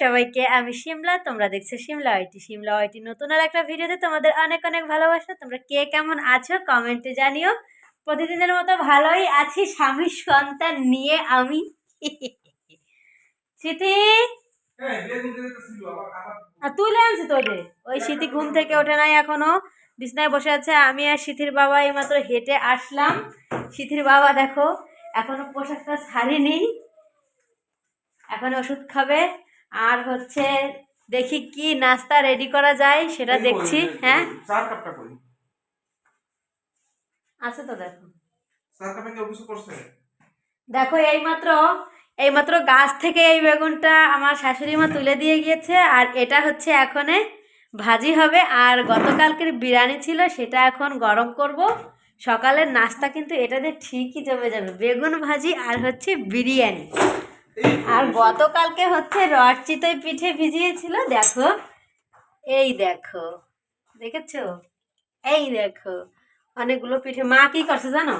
সবাইকে, আমি শিমলা, তোমরা দেখছ শিমলা ওয়াইটি শিমলা ওয়াইটি নতুন আর একটা ভিডিওতে তোমাদের অনেক অনেক ভালোবাসা। তোমরা কে কেমন আছো কমেন্টে জানিও। প্রতিদিনের মতো ভালোই আছি স্বামী সন্তান নিয়ে আমি। স্মৃতি? তুলে আনছি তোদের? ওই স্মৃতি ঘুম থেকে ওঠে নাই এখনও। বিছনায় বসে আছে আমি আর স্মৃতির বাবা এইমাত্র হেঁটে আসলাম। স্মৃতির বাবা দেখো, এখনও পোশাকটা ছাড়িনি। এখন ওষুধ খাবে। আর হচ্ছে দেখি কি নাস্তা রেডি করা যায় সেটা দেখছি হ্যাঁ? আছে তো দেখো। দেখো এইমাত্র এইমাত্র গাছ থেকে এই বেগুনটা আমার শাশুড়ি মা তুলে দিয়ে গিয়েছে আর এটা হচ্ছে এখনে ভাজি হবে আর গতকালকের বিরিয়ানি ছিল সেটা এখন গরম করব। সকালের নাস্তা কিন্তু এটাতে ঠিকই জমে যাবে বেগুন ভাজি আর হচ্ছে বিরিয়ানি। আর গতকালকে হচ্ছে রড চিতই পিঠে ভিজিয়েছিল দেখো। এই দেখো দেখেছ? এই দেখো অনেকগুলো পিঠে। মা কি করছে জানো?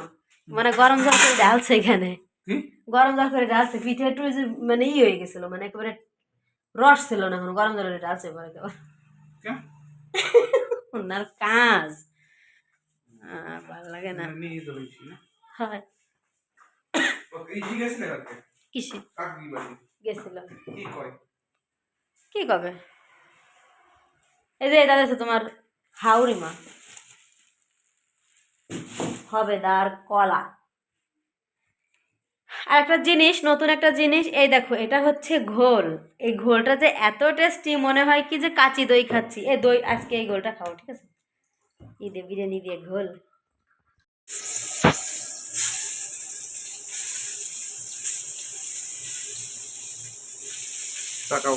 মানে গরম জল করে ডালছে এখানে। গরম জল করে ডালছে। পিঠে একটু মানে ই হয়ে গেছিল মানে একেবারে রস ছিল না এখন গরম জল করে ডালছে পরে ওনার কাজ। ভালো লাগে না। হয়। আছে কিসে গেছিল। কি কবে? এই যে এটা দেখছ তোমার হাউরি মা। হবে দার কলা। আর একটা জিনিস নতুন একটা জিনিস এই দেখো এটা হচ্ছে ঘোল। এই ঘোলটা যে এত টেস্টি মনে হয় কি যে কাঁচি দই খাচ্ছি। এই দই আজকে এই ঘোলটা খাও ঠিক আছে? ঈদে বিরিয়ানি দিয়ে ঘোল। তাকাও।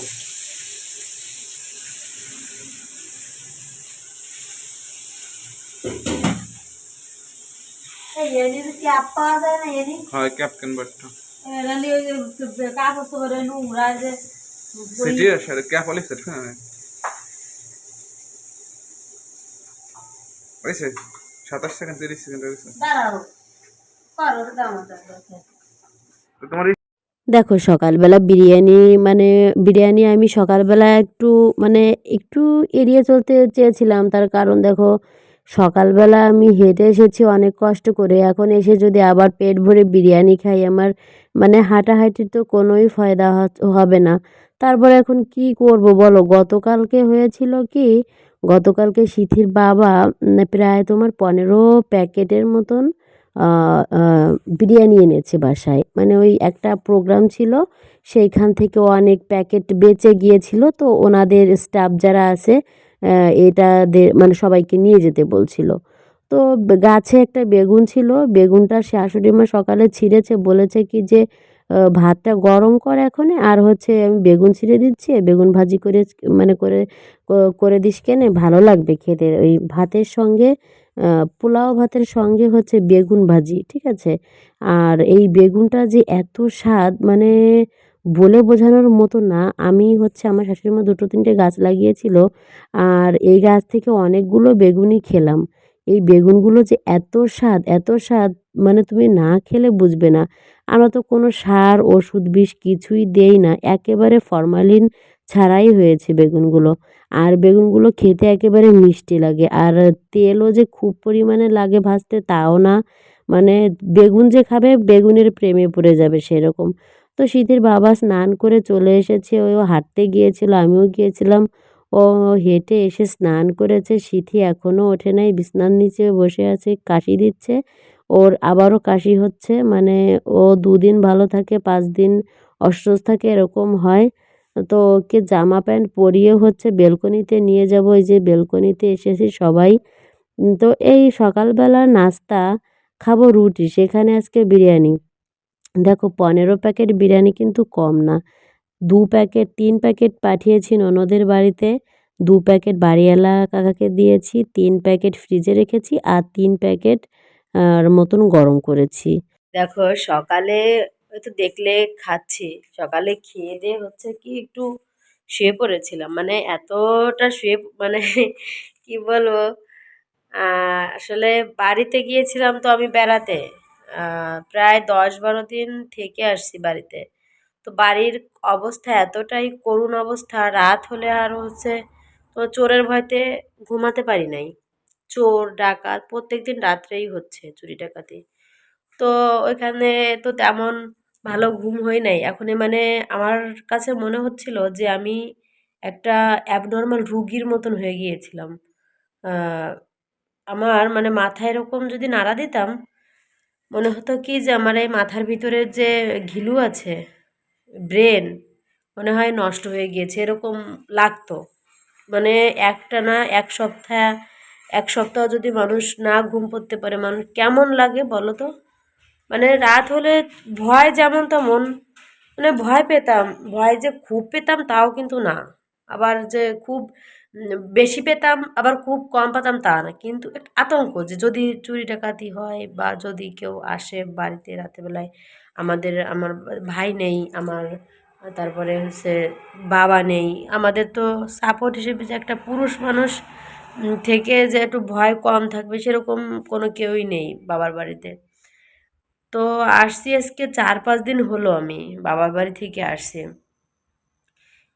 হয় ক্যাপ্টেন বাটটা সেটি ক্যাপ সেট হয়েছে? সাতাশ সেকেন্ড তিরিশ সেকেন্ড হয়েছে তোমার দেখো, সকালবেলা বিরিয়ানি মানে বিরিয়ানি আমি সকালবেলা একটু মানে একটু এড়িয়ে চলতে চেয়েছিলাম। তার কারণ দেখো, সকালবেলা আমি হেঁটে এসেছি অনেক কষ্ট করে। এখন এসে যদি আবার পেট ভরে বিরিয়ানি খাই, আমার মানে হাঁটাহাঁটির তো কোনোই ফায়দা হবে না। তারপর এখন কি করব বলো? গতকালকে হয়েছিল কি, গতকালকে সিথির বাবা প্রায় তোমার পনেরো প্যাকেটের মতন বিরিয়ানি এনেছে বাসায়। মানে ওই একটা প্রোগ্রাম ছিল, সেইখান থেকে অনেক প্যাকেট বেঁচে গিয়েছিল, তো ওনাদের স্টাফ যারা আছে এটা মানে সবাইকে নিয়ে যেতে বলছিল। তো গাছে একটা বেগুন ছিল, বেগুনটা শাশুড়ি মা সকালে ছিঁড়েছে, বলেছে কি যে ভাতটা গরম কর এখন আর হচ্ছে আমি বেগুন ছিঁড়ে দিচ্ছি, বেগুন ভাজি করে মানে করে করে দিস কেনে, ভালো লাগবে খেতে। ওই ভাতের সঙ্গে পোলাও ভাতের সঙ্গে হচ্ছে বেগুন ভাজি, ঠিক আছে? আর এই বেগুনটা যে এত স্বাদ মানে বলে বোঝানোর মতো না। আমি হচ্ছে আমার শাশুড়ি মা দুটো তিনটে গাছ লাগিয়েছিল, আর এই গাছ থেকে অনেকগুলো বেগুনই খেলাম। এই বেগুনগুলো যে এত স্বাদ এত স্বাদ মানে তুমি না খেলে বুঝবে না। আমরা তো কোনো সার, ওষুধ বিষ কিছুই দেই না। একেবারে ফরমালিন ছাড়াই হয়েছে বেগুনগুলো। আর বেগুনগুলো খেতে একেবারে মিষ্টি লাগে। আর তেলও যে খুব পরিমাণে লাগে ভাজতে তাও না। মানে বেগুন যে খাবে বেগুনের প্রেমে পড়ে যাবে সেরকম। তো শীতের বাবা স্নান করে চলে এসেছে। ও হাঁটতে গিয়েছিল, আমিও গিয়েছিলাম। ও হেঁটে এসে স্নান করেছে। সিথি এখনও ওঠে নাই, বিছনার নিচে বসে আছে, কাশি দিচ্ছে। ওর আবারও কাশি হচ্ছে। মানে ও দুদিন ভালো থাকে, পাঁচ দিন অসুস্থ থাকে, এরকম হয়। তো ওকে জামা প্যান্ট পরিয়ে হচ্ছে বেলকনিতে নিয়ে যাব। ওই যে বেলকনিতে এসেছি সবাই। তো এই সকালবেলা নাস্তা খাব রুটি, সেখানে আজকে বিরিয়ানি। দেখো পনেরো প্যাকেট বিরিয়ানি কিন্তু কম না। দু প্যাকেট, তিন প্যাকেট পাঠিয়েছি ননদের বাড়িতে। দু প্যাকেট বাড়িওয়ালা কাকাকে দিয়েছি, তিন প্যাকেট ফ্রিজে রেখেছি আর তিন প্যাকেট মতন গরম করেছি। দেখো সকালে ওই তো দেখলে খাচ্ছি। সকালে খেয়ে দিয়ে হচ্ছে কি একটু শুয়ে পড়েছিলাম। মানে এতটা শুয়ে মানে কি বলব? আসলে বাড়িতে গিয়েছিলাম তো আমি বেড়াতে। প্রায় দশ বারো দিন থেকে আসছি বাড়িতে। তো বাড়ির অবস্থা এতটাই করুণ অবস্থা, রাত হলে আর হচ্ছে তো চোরের ভয়তে ঘুমাতে পারি নাই। চোর, ডাকাত প্রত্যেক দিন রাত্রেই হচ্ছে চুরি ডাকাতি। তো ওইখানে তো তেমন ভালো ঘুম হয় নাই। এখনই মানে আমার কাছে মনে হচ্ছিল যে আমি একটা অ্যাবনর্মাল রুগীর মতন হয়ে গিয়েছিলাম। আমার মানে মাথায় এরকম যদি নাড়া দিতাম, মনে হতো কি যে আমার এই মাথার ভিতরে যে ঘিলু আছে, ব্রেন, মনে হয় নষ্ট হয়ে গিয়েছে, এরকম লাগতো। মানে একটা না এক সপ্তাহ এক সপ্তাহ যদি মানুষ না ঘুম পড়তে পারে মানুষ কেমন লাগে বলো তো? মানে রাত হলে ভয় যেমন তেমন মানে ভয় পেতাম। ভয় যে খুব পেতাম তাও কিন্তু না। আবার যে খুব বেশি পেতাম, আবার খুব কম পেতাম তা না। কিন্তু একটা আতঙ্ক যে যদি চুরি ডাকাতি হয় বা যদি কেউ আসে বাড়িতে রাতেরবেলায় আমাদের, আমার ভাই নেই, আমার, তারপরে হচ্ছে বাবা নেই, আমাদের তো সাপোর্ট হিসেবে যে একটা পুরুষ মানুষ থেকে যে একটু ভয় কম থাকবে সেরকম কোনো কেউই নেই বাবার বাড়িতে। তো আসছি আজকে চার পাঁচ দিন হলো আমি বাবার বাড়ি থেকে আসছি।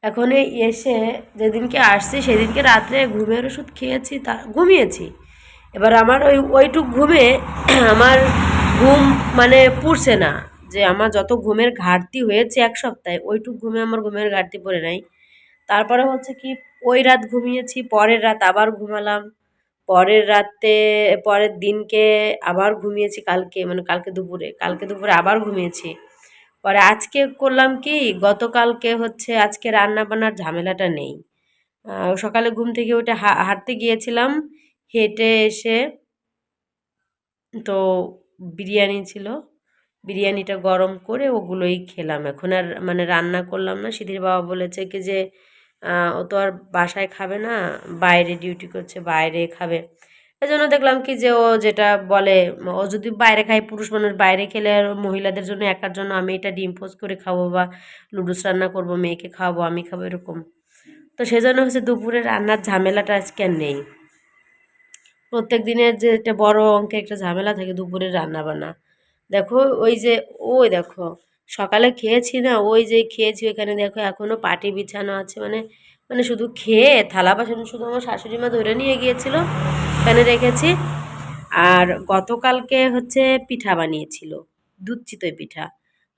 এখন এসে যেদিনকে আসছি সেদিনকে রাত্রে ঘুমের ওষুধ খেয়েছি, তা ঘুমিয়েছি। এবার আমার ওই, ওইটুক ঘুমে আমার ঘুম মানে পুড়ছে না, যে আমার যত ঘুমের ঘাটতি হয়েছে এক সপ্তাহে, ওইটুক ঘুমে আমার ঘুমের ঘাটতি পড়ে নাই। তারপরে হচ্ছে কি, ওই রাত ঘুমিয়েছি, পরের রাত আবার ঘুমালাম। পরের রাতে, পরের দিনকে আবার ঘুমিয়েছি কালকে মানে কালকে দুপুরে কালকে দুপুরে আবার ঘুমিয়েছি। পরে আজকে করলাম কি, গতকালকে হচ্ছে আজকে রান্না বান্নার ঝামেলাটা নেই। সকালে ঘুম থেকে উঠে হাঁটতে গিয়েছিলাম, হেঁটে এসে তো বিরিয়ানি ছিল, বিরিয়ানিটা গরম করে ওগুলোই খেলাম। এখন আর মানে রান্না করলাম না। সিধির বাবা বলেছে কি যে ও তো আর বাসায় খাবে না, বাইরে ডিউটি করছে, বাইরে খাবে। এই জন্য দেখলাম কি যে ও যেটা বলে, ও যদি বাইরে খায়, পুরুষ মানুষ বাইরে খেলে আর মহিলাদের জন্য একার জন্য আমি এটা ডিম পোস্ট করে খাব বা লুডুস রান্না করব, মেয়েকে খাওয়াবো, আমি খাব এরকম। তো সেজন্য হচ্ছে দুপুরে রান্নার ঝামেলাটা আজকে আর নেই। প্রত্যেক দিনের যে একটা বড় অঙ্কের একটা ঝামেলা থাকে দুপুরের রান্না বান্না দেখো ওই যে, ওই দেখো সকালে খেয়েছি না, ওই যে খেয়েছি ওখানে দেখো এখনও পাটি বিছানো আছে মানে মানে শুধু খেয়ে থালা বাসন শুধু আমার শাশুড়ি মা ধরে নিয়ে গিয়েছিল এখানে রেখেছি। আর গতকালকে হচ্ছে পিঠা বানিয়েছিল, দুধ চিতই পিঠা।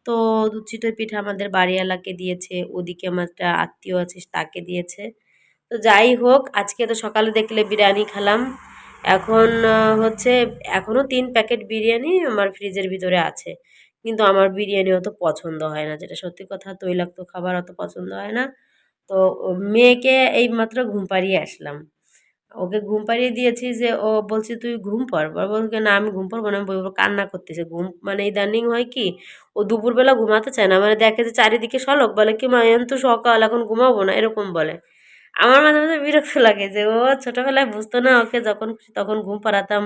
তো দুধ চিতই পিঠা আমাদের বাড়িওয়ালাকে দিয়েছে, ওদিকে আমার একটা আত্মীয় আছে তাকে দিয়েছে। তো যাই হোক, আজকে তো সকালে দেখলে বিরিয়ানি খেলাম। এখন হচ্ছে এখনও তিন প্যাকেট বিরিয়ানি আমার ফ্রিজের ভিতরে আছে। কিন্তু আমার বিরিয়ানি অত পছন্দ হয় না। যেটা সত্যি কথা, তৈলাক্ত খাবার অত পছন্দ হয় না। তো মেয়েকে এই মাত্র ঘুম পাড়িয়ে আসলাম। ওকে ঘুম পাড়িয়ে দিয়েছি যে, ও বলছে, তুই ঘুম পর বলছে না, আমি ঘুম পড়ব না। আমি বলব, কান্না করতেছে। ঘুম মানে ইদানিং হয় কি, ও দুপুরবেলা ঘুমাতে চায় না। মানে দেখে যে চারিদিকে সলক। বলে কি, মা এখন তো সকাল, এখন ঘুমাবো না। এরকম বলে। আমার মাঝে মাঝে বিরক্ত লাগে যে, ও, ছোটোবেলায় বুঝতো না ওকে যখন তখন ঘুম পাড়াতাম।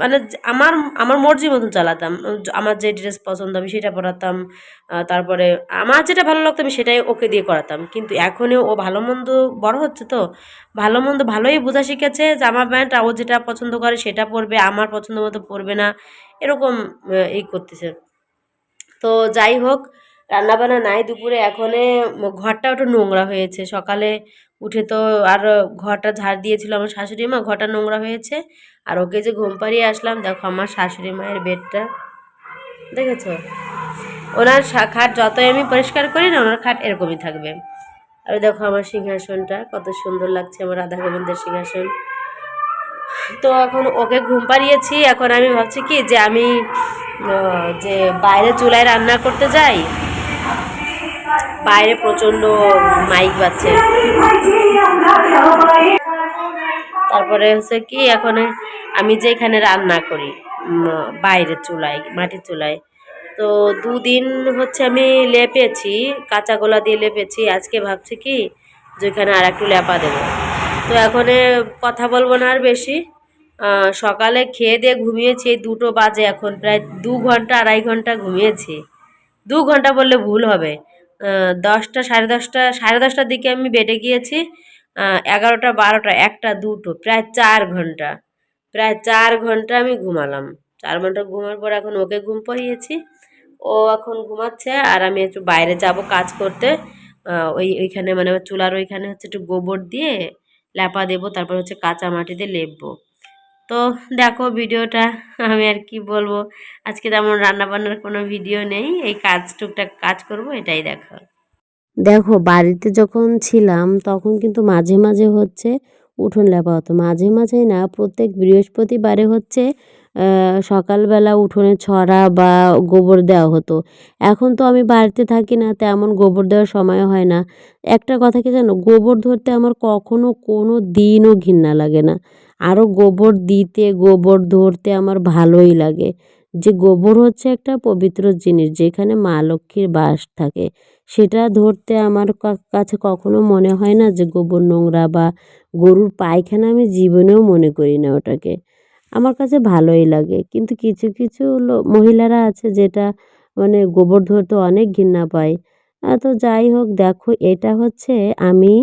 মানে আমার আমার মর্জি মতন চালাতাম। আমার যে ড্রেস পছন্দ আমি সেটা পরাতাম। তারপরে আমার যেটা ভালো লাগতো আমি সেটাই ওকে দিয়ে করাতাম। কিন্তু এখনও ও ভালো মন্দ বড় হচ্ছে তো, ভালো মন্দ ভালোই বোঝা শিখেছে জামা প্যান্ট ও যেটা পছন্দ করে সেটা পরবে, আমার পছন্দ মতো পরবে না, এরকম এই করতেছে। তো যাই হোক রান্নাবান্না নাই দুপুরে, এখনে ঘরটা একটু নোংরা হয়েছে। সকালে উঠে তো আর ঘরটা ঝাড় দিয়েছিল আমার শাশুড়ি মা, ঘরটা নোংরা হয়েছে। আর ওকে যে ঘুম পাড়িয়ে আসলাম, দেখো আমার শাশুড়ি মায়ের বেডটা। দেখেছ? ওনার খাট যতই আমি পরিষ্কার করি না, ওনার খাট এরকমই থাকবে। আর দেখো আমার সিংহাসনটা, কত সুন্দর লাগছে আমার রাধা গোবিন্দের সিংহাসন। তো এখন ওকে ঘুম পাড়িয়েছি, এখন আমি ভাবছি কি যে আমি যে বাইরে চুলায় রান্না করতে যাই বাইরে প্রচণ্ড মাইক বাজছে। তারপরে হচ্ছে কি, এখন আমি যে এখানে রান্না করি বাইরে চুলায়, মাটির চুলায়। তো দুদিন হচ্ছে আমি লেপেছি, কাঁচা গোলা দিয়ে লেপেছি। আজকে ভাবছি কি, যে এখানে আর একটু লেপা দেবো। তো এখন কথা বলব না আর বেশি। সকালে খেয়ে দিয়ে ঘুমিয়েছি দুটো বাজে এখন। প্রায় দু ঘণ্টা, আড়াই ঘণ্টা ঘুমিয়েছি। দু ঘণ্টা বললে ভুল হবে। দশটা, সাড়ে দশটা, সাড়ে দশটার দিকে আমি বেডে গিয়েছি এগারোটা, বারোটা, একটা, দুটো, প্রায় চার ঘণ্টা। প্রায় চার ঘণ্টা আমি ঘুমালাম। চার ঘণ্টা ঘুমার পর এখন ওকে ঘুম পড়িয়েছি। ও এখন ঘুমাচ্ছে আর আমি একটু বাইরে যাব কাজ করতে। ওই, ওইখানে মানে চুলার ওইখানে হচ্ছে একটু গোবর দিয়ে ল্যাপা দেবো, তারপর হচ্ছে কাঁচা মাটিতে লেপবো। তো দেখো ভিডিওটা, আমি আর কি বলব? আজকে তেমন রান্নাবান্নার কোনো ভিডিও নেই, এই কাজ, টুকটাক কাজ করব, এটাই দেখো। দেখো, বাড়িতে যখন ছিলাম, তখন কিন্তু মাঝে মাঝে হচ্ছে উঠোন লেপা হতো। মাঝে মাঝে না, প্রত্যেক বৃহস্পতিবারে হচ্ছে সকালবেলা উঠোনে ছড়া বা গোবর দেওয়া হতো। এখন তো আমি বাড়িতে থাকি না, তেমন গোবর দেওয়ার সময় হয় না। একটা কথা কি জানো? গোবর ধরতে আমার কখনো কোনো দিনও ঘৃণা লাগে না। আরও গোবর দিতে, গোবর ধরতে আমার ভালোই লাগে। যে গোবর হচ্ছে একটা পবিত্র জিনিস, যেখানে মা লক্ষ্মীর বাস থাকে। সেটা ধরতে আমার কাছে কখনো মনে হয় না যে গোবর নোংরা বা গরুর পায়খানা আমি জীবনেও মনে করি না ওটাকে। আমার কাছে ভালোই লাগে। কিন্তু কিছু কিছু মহিলারা আছে যেটা মানে গোবর ধরতে অনেক ঘৃণা পায়। তো যাই হোক, দেখো, এটা হচ্ছে আমি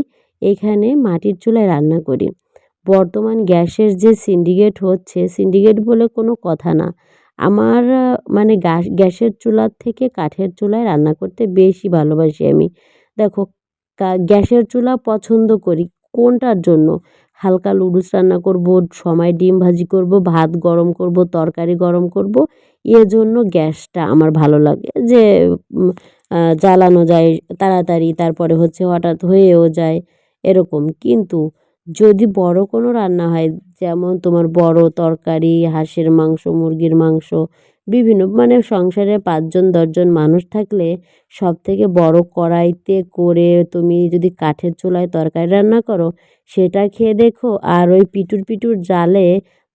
এখানে মাটির চুলায় রান্না করি। বর্তমান গ্যাসের যে সিন্ডিকেট হচ্ছে সিন্ডিকেট বলে কোনো কথা না। আমার মানে গ্যাস, গ্যাসের চুলার থেকে কাঠের চুলায় রান্না করতে বেশি ভালোবাসি আমি। দেখো গ্যাসের চুলা পছন্দ করি। কোনটার জন্য? হালকা লুডুস রান্না করব, সময় ডিম ভাজি করব, ভাত গরম করব, তরকারি গরম করব। জন্য গ্যাসটা আমার ভালো লাগে। যে জ্বালানো যায়, তাড়াতাড়ি, তারপরে হচ্ছে হঠাৎ হয়েও যায়, এরকম। কিন্তু যদি বড় কোনো রান্না হয়, যেমন তোমার বড় তরকারি, হাঁসের মাংস, মুরগির মাংস, বিভিন্ন মানে সংসারে পাঁচজন, দশজন মানুষ থাকলে সব থেকে বড় কড়াইতে করে তুমি যদি কাঠের চুলায় তরকারি রান্না করো, সেটা খেয়ে দেখো। আর ওই পিটুর পিটুর জালে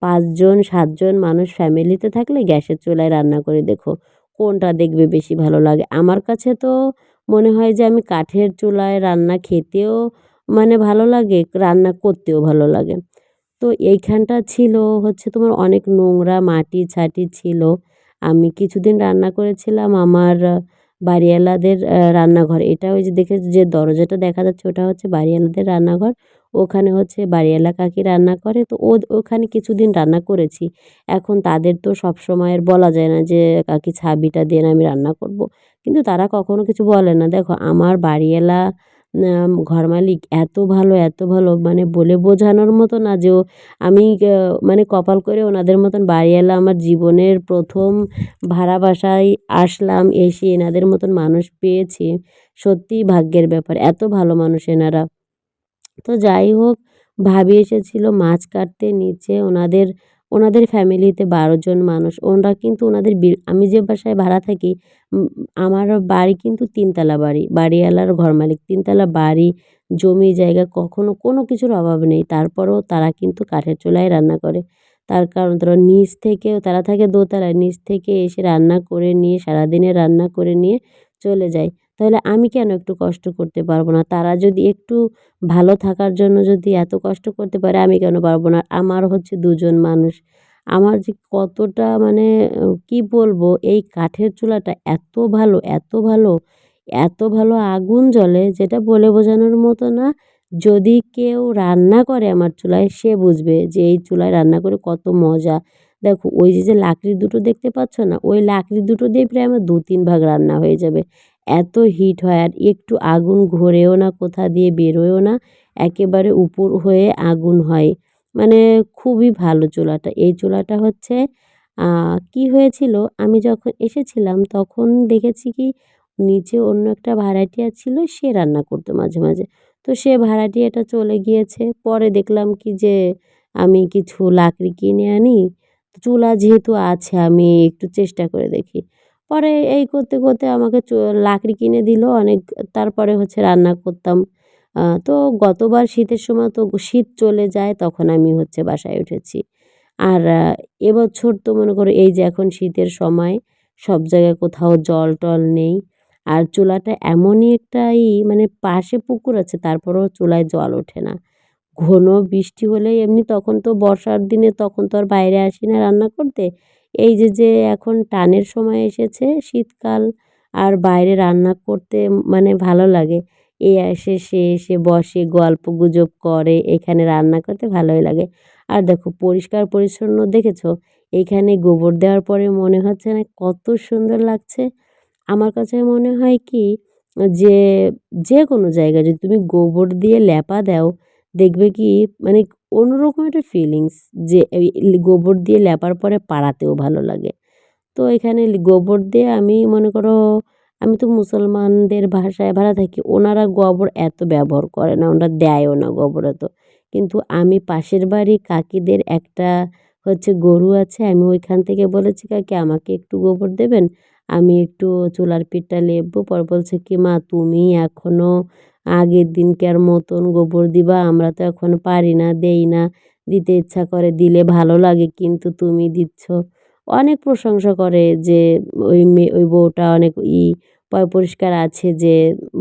পাঁচজন, সাতজন মানুষ ফ্যামিলিতে থাকলে গ্যাসের চুলায় রান্না করে দেখো, কোনটা দেখবে বেশি ভালো লাগে। আমার কাছে তো মনে হয় যে আমি কাঠের চুলায় রান্না খেতেও মানে ভালো লাগে, রান্না করতেও ভালো লাগে। তো এইখানটা ছিল হচ্ছে তোমার অনেক নোংরা মাটি ছাটি ছিল। আমি কিছুদিন রান্না করেছিলাম আমার বাড়িওয়ালাদের রান্নাঘর। এটা ওই যে দেখে যে দরজাটা দেখা যাচ্ছে ওটা হচ্ছে বাড়িওয়ালাদের রান্নাঘর। ওখানে হচ্ছে বাড়িওয়ালা কাকি রান্না করে। তো ও ওখানে কিছুদিন রান্না করেছি। এখন তাদের তো সব সময়ের বলা যায় না যে, কাকি ছাবিটা দেন আমি রান্না করব। কিন্তু তারা কখনো কিছু বলে না। দেখো, আমার বাড়িওয়ালা ঘর মালিক এত ভালো এত ভালো মানে বলে বোঝানোর মতো না যে আমি মানে কপাল করে ওনাদের মতন বাড়িওয়ালা আমার জীবনের প্রথম ভাড়া বাসায় আসলাম, এসে এনাদের মতন মানুষ পেয়েছি। সত্যিই ভাগ্যের ব্যাপার, এত ভালো মানুষ এনারা। তো যাই হোক, ভাবি এসেছিল মাছ কাটতে নিচে, ওনাদের ওনাদের ফ্যামিলিতে বারো জন মানুষ, ওনারা কিন্তু ওনাদের আমি যে বাসায় ভাড়া থাকি আমার বাড়ি কিন্তু তিনতলা বাড়ি, বাড়িওয়ালার ঘর মালিক, তিনতলা বাড়ি, জমি, জায়গা কখনো কোনো কিছুর অভাব নেই, তারপরেও তারা কিন্তু কাঠের চুলায় রান্না করে, তার কারণ তারা নিচ থেকেও, তারা থাকে দোতলায়, নিচ থেকে এসে রান্না করে নিয়ে, সারাদিনে রান্না করে নিয়ে চলে যায়। তাহলে আমি কেন একটু কষ্ট করতে পারব না? তারা যদি একটু ভালো থাকার জন্য যদি এত কষ্ট করতে পারে, আমি কেন পারব না? আমার হচ্ছে দুজন মানুষ। আমার যে কতটা মানে কি বলব, এই কাঠের চুলাটা এত ভালো এত ভালো এত ভালো আগুন জ্বলে যেটা বলে বোঝানোর মতো না, যদি কেউ রান্না করে আমার চুলায়, সে বুঝবে যে এই চুলায় রান্না করে কত মজা। দেখো, ওই যে যে লাকড়ি দুটো দেখতে পাচ্ছ না? ওই লাকড়ি দুটো দিয়ে প্রায় আমার দু তিন ভাগ রান্না হয়ে যাবে। এত হিট হয় আর একটু আগুন ঘোরেও না, কোথা দিয়ে বেরোয়ও না, একেবারে উপর হয়ে আগুন হয়। মানে খুবই ভালো চুলাটা। এই চুলাটা হচ্ছে কি হয়েছিল? আমি যখন এসেছিলাম তখন দেখেছি কি, নিচে অন্য একটা ভাড়াটিয়া ছিল, সে রান্না করতো মাঝে মাঝে। তো সে ভাড়াটিয়াটা চলে গিয়েছে। পরে দেখলাম কি যে, আমি কিছু লাকড়ি কিনে আনি। চুলা যেহেতু আছে, আমি একটু চেষ্টা করে দেখি। পরে এই করতে করতে আমাকে লাকড়ি কিনে দিল, অনেক তারপরে হচ্ছে রান্না করতাম। তো গতবার শীতের সময় তো শীত চলে যায়, তখন আমি হচ্ছে বাসায় উঠেছি। আর এবছর তো মনে করো এই যে এখন শীতের সময়, সব জায়গায় কোথাও জল টল নেই। আর চুলাটা এমনই একটাই মানে পাশে পুকুর আছে, তারপরেও চুলায় জল ওঠে না। ঘন বৃষ্টি হলে এমনি তখন তো বর্ষার দিনে তখন তো আর বাইরে আসি না রান্না করতে। এই যে যে এখন টানের সময় এসেছে, শীতকাল আর বাইরে রান্না করতে মানে ভালো লাগে। এ আসে সে এসে বসে, গল্প গুজব করে, এখানে রান্না করতে ভালোই লাগে। আর দেখো, পরিষ্কার পরিচ্ছন্ন দেখেছ? এইখানে গোবর দেওয়ার পরে মনে হচ্ছে না কত সুন্দর লাগছে। আমার কাছে মনে হয় কি, যে যে কোনো জায়গায় যদি তুমি গোবর দিয়ে লেপা দাও, দেখবে কি মানে অন্যরকম একটা ফিলিংস যে গোবর দিয়ে লেপার পরে পাড়াতেও ভালো লাগে। তো এখানে গোবর দিয়ে আমি মনে করো, আমি তো মুসলমানদের ভাষায় ভাড়া থাকি, ওনারা গোবর এত ব্যবহার করে না, ওনারা দেয়ও না গোবর এত কিন্তু আমি পাশের বাড়ি কাকিদের একটা হচ্ছে গরু আছে, আমি ওইখান থেকে বলেছি, কাকি, আমাকে একটু গোবর দেবেন? আমি একটু চুলার পিঠটা লেপবো। পর বলছে, কি মা, তুমি এখনও আগের দিনকার মতন গোবর দিবা, আমরা তো এখন পারি না, দেই না। দিতে ইচ্ছা করে, দিলে ভালো লাগে, কিন্তু তুমি দিচ্ছ। অনেক প্রশংসা করে যে ওই মেয়ে ওই বউটা অনেক ই পরিষ্কার আছে যে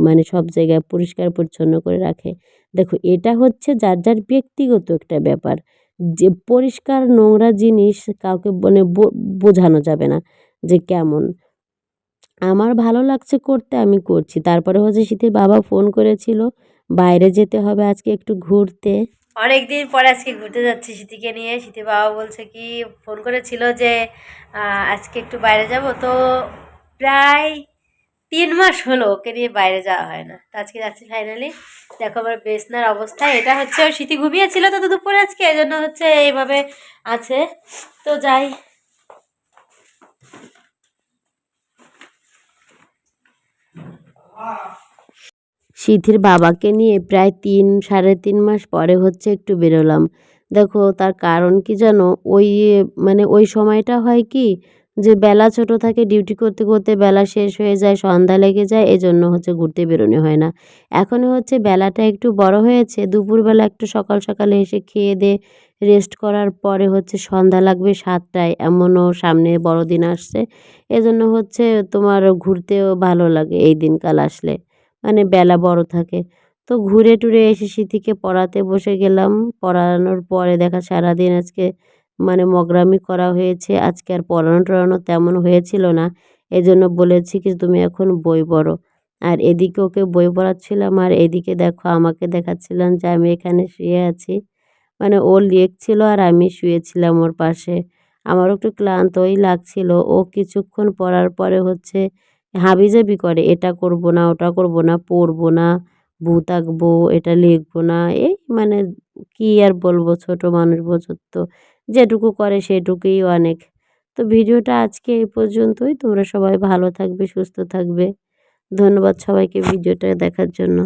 মানে সব জায়গায় পরিষ্কার পরিচ্ছন্ন করে রাখে। দেখো, এটা হচ্ছে যার যার ব্যক্তিগত একটা ব্যাপার। যে পরিষ্কার নোংরা জিনিস কাউকে মানে বোঝানো যাবে না যে কেমন। আমার ভালো লাগছে করতে আমি করছি। তারপরে হচ্ছে শীতের বাবা ফোন করেছিল, বাইরে যেতে হবে আজকে একটু ঘুরতে। অনেক দিন পরে আজকে ঘুরতে যাচ্ছি শীতিকে নিয়ে। শীতি বাবা বলছে কি ফোন করেছিল যে আজকে একটু বাইরে যাব। তো প্রায় তিন মাস হলো ওকে নিয়ে বাইরে যাওয়া হয় না। তো আজকে যাচ্ছি ফাইনালি দেখো আমার বেসনার অবস্থা। এটা হচ্ছে শীতি ঘুমিয়েছিল তো দুপুরে আজকে এই জন্য হচ্ছে এইভাবে আছে। তো যাই। সিথির বাবাকে নিয়ে প্রায় তিন, সাড়ে তিন মাস পরে হচ্ছে একটু বেরোলাম। দেখো, তার কারণ কি জানো? ওই মানে ওই সময়টা হয় কি যে বেলা ছোট থাকে, ডিউটি করতে করতে বেলা শেষ হয়ে যায়, সন্ধ্যা লেগে যায়, এজন্য হচ্ছে ঘুরতে বেরোনো হয় না। এখন হচ্ছে বেলাটা একটু বড় হয়েছে, দুপুরবেলা একটু সকাল সকালে এসে খেয়ে দে রেস্ট করার পরে হচ্ছে সন্ধ্যা লাগবে সাতটায়, এমনও সামনে বড়দিন আসছে। এজন্য হচ্ছে তোমার ঘুরতেও ভালো লাগে এই দিনকাল আসলে মানে বেলা বড় থাকে। তো ঘুরে টুরে এসে সিথিকে পড়াতে বসে গেলাম, পড়ানোর পরে দেখা সারাদিন আজকে মানে মগরামি করা হয়েছে, আজকে আর পড়ানো টড়ানো তেমন হয়েছিল না, এজন্য বলেছি কি তুমি এখন বই পড়ো। আর এদিকে ওকে বই পড়াচ্ছিলাম, আর এদিকে দেখো আমাকে দেখাচ্ছিলাম যে আমি এখানে শুয়ে আছি। মানে ও লিখছিল আর আমি শুয়েছিলাম ওর পাশে। আমারও একটু ক্লান্তই লাগছিল। ও কিছুক্ষণ পড়ার পরে হচ্ছে হাবিজাবি করে, এটা করব না, ওটা করব না, পড়ব না, ভূত আঁকবো, এটা লিখব না। এই মানে কী আর বলব, ছোট মানুষ বছর তো, যেটুকু করে সেটুকুই অনেক। তো ভিডিওটা আজকে এই পর্যন্তই। তোমরা সবাই ভালো থাকবে, সুস্থ থাকবে। ধন্যবাদ সবাইকে ভিডিওটা দেখার জন্য।